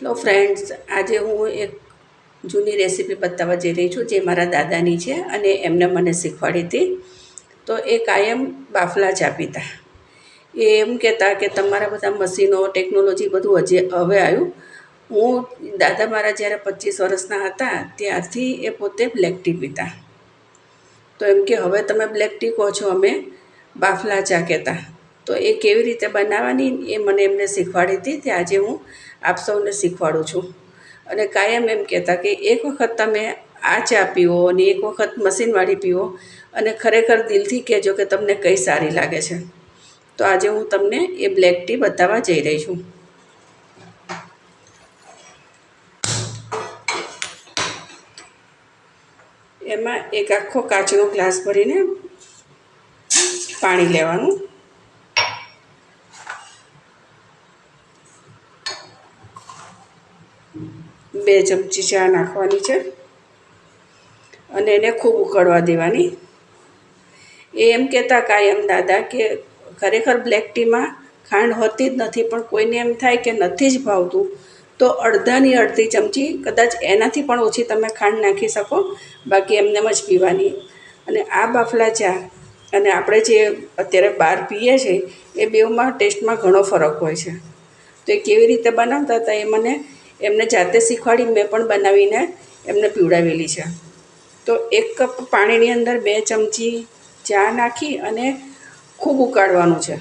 Hello friends આજે હું એક જૂની રેસીપી બતાવવા જઈ રહી છું જે મારા દાદાની છે અને એમને મને શીખવાડી હતી. તો એ કાયમ બાફલા ચા પીતા એ એમ કહેતા કે તમારા બધા મશીનો ટેકનોલોજી બધું હજી હવે આવ્યું. હું દાદા મારા જ્યારે પચીસ વર્ષના હતા ત્યારથી એ પોતે બ્લેક ટી પીતા. તો એમ કે હવે તમે બ્લેક ટી કહો છો અમે, બાફલા ચા કહેતા. તો એ કેવી રીતે બનાવવાની એ મને એમને શીખવાડી હતી. તે આજે હું આપ સૌને શીખવાડું છું. અને કાયમ એમ કહેતા કે એક વખત તમે આ ચા પીવો અને એક વખત મશીનવાળી પીવો અને ખરેખર દિલથી કહેજો કે તમને કઈ સારી લાગે છે. તો આજે હું તમને એ બ્લેક ટી બતાવવા જઈ રહી છું. એમાં એક આખો કાચનો ગ્લાસ ભરીને પાણી લેવાનું. બે ચમચી ચા નાખવાની છે. અને એને ખૂબ ઉકળવા દેવાની. એ એમ કહેતા કાયમ દાદા કે ખરેખર બ્લેક ટીમાં ખાંડ હોતી જ નથી, પણ કોઈને એમ થાય કે નથી જ ભાવતું, તો અડધાની અડધી ચમચી કદાચ એનાથી પણ ઓછી તમે ખાંડ નાખી શકો, બાકી એમનેમ જ પીવાની. અને આ બાફલા ચા અને આપણે જે અત્યારે બહાર પીએ છીએ, એ બેઉમાં ટેસ્ટમાં ઘણો ફરક હોય છે. તો એ કેવી રીતે બનાવતા હતા એ મને એમને જાતે શીખવાડી મેં પણ બનાવીને એમને પીવડાવેલી છે. તો એક કપ પાણીની અંદર બે ચમચી ચા નાખી અને ખૂબ ઉકાળવાનું છે.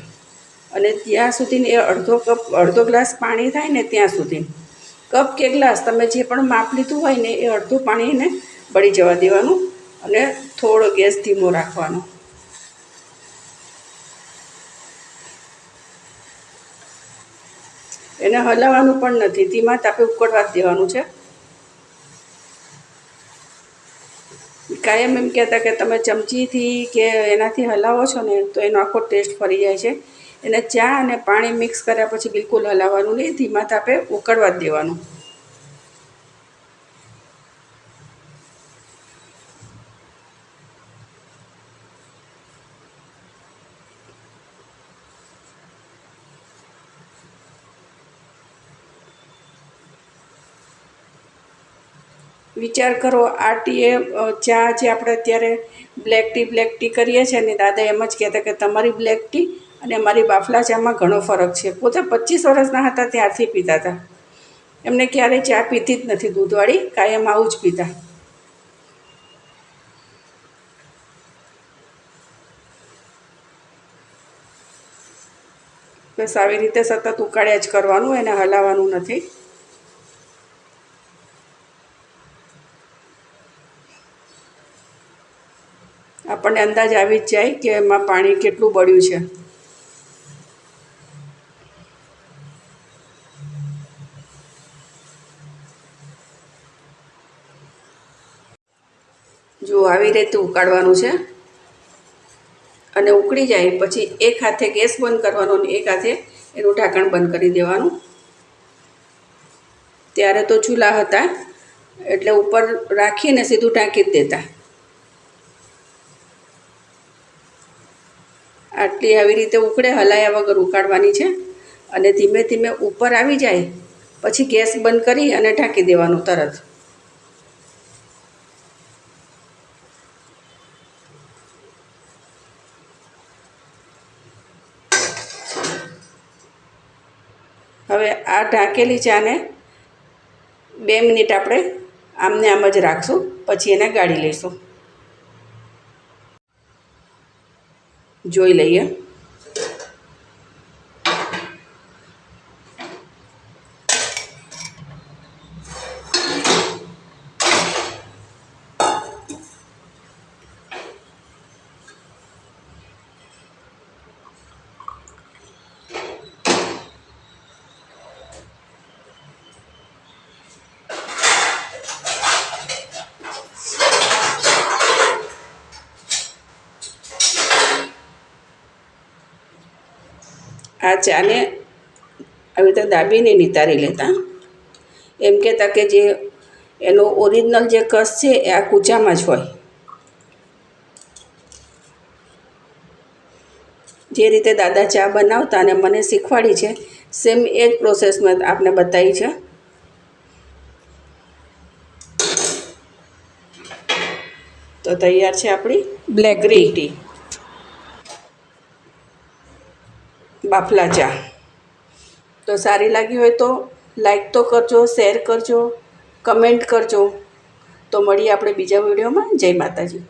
અને ત્યાં સુધી એ અડધો કપ, અડધો ગ્લાસ પાણી થાય ને ત્યાં સુધી. કપ કે ગ્લાસ તમે જે પણ માપ લીધું હોય ને એ અડધું પાણીને બળી જવા દેવાનું અને થોડો ગેસ ધીમો રાખવાનો. એને હલાવવાનું પણ નથી. ધીમા તાપે ઉકળવા જ દેવાનું છે. કાયમ એમ કહેતા કે તમે ચમચીથી કે એનાથી હલાવો છો ને, તો એનો આખો ટેસ્ટ ફરી જાય છે. એને ચા અને પાણી મિક્સ કર્યા પછી બિલકુલ હલાવવાનું નહીં. ધીમા તાપે ઉકળવા જ દેવાનું. વિચાર કરો આ ટીએ ચા જે આપણે અત્યારે બ્લેક ટી બ્લેક ટી કરીએ છીએ ને દાદા એમ જ કહેતા કે તમારી બ્લેક ટી અને મારી બાફલા ચામાં ઘણો ફરક છે. પોતે પચીસ વર્ષના હતા, ત્યારથી પીતા હતા. એમને ક્યારેય ચા પીતી જ નથી, દૂધવાળી, કાયમ આવું જ પીતા. બસ આવી રીતે સતત ઉકાળ્યા જ કરવાનું, એને હલાવવાનું નથી. આપણને અંદાજ આવી જ જાય કે એમાં પાણી કેટલું બળ્યું છે. જો આવી રીતે ઉકાળવાનું છે અને ઉકળી જાય પછી એક હાથે ગેસ બંધ કરવાનો અને એક હાથે એનું ઢાંકણ બંધ કરી દેવાનું. ત્યારે તો ચૂલા હતા એટલે ઉપર રાખીને સીધું ઢાંકી જ દેતા. આટલી આવી રીતે ઉકળે, હલાયા વગર ઉકાળવાની છે. અને ધીમે ધીમે ઉપર આવી જાય, પછી ગેસ બંધ કરી અને ઢાંકી દેવાનું તરત. હવે આ ઢાંકેલી ચાને બે મિનિટ આપણે આમને આમ જ રાખશું, પછી એને ગાળી લઈશું. જોઈ લઈએ. આ ચાને આવી રીતે દાબીને નિતારી લેતા. એમ કહેતા કે જે એનો ઓરિજિનલ જે કસ છે એ આ કૂચામાં જ હોય. જે રીતે દાદા ચા બનાવતા અને મને શીખવાડી છે સેમ એ જ પ્રોસેસમાં આપને બતાવી છે. તો તૈયાર છે આપણી બ્લેક ગ્રીન ટી બાફલા ચા. તો સારી લાગી હોય તો લાઈક તો કરજો શેર કરજો કમેન્ટ કરજો. તો મળીએ આપણે બીજા વિડીયોમાં. જય માતાજી.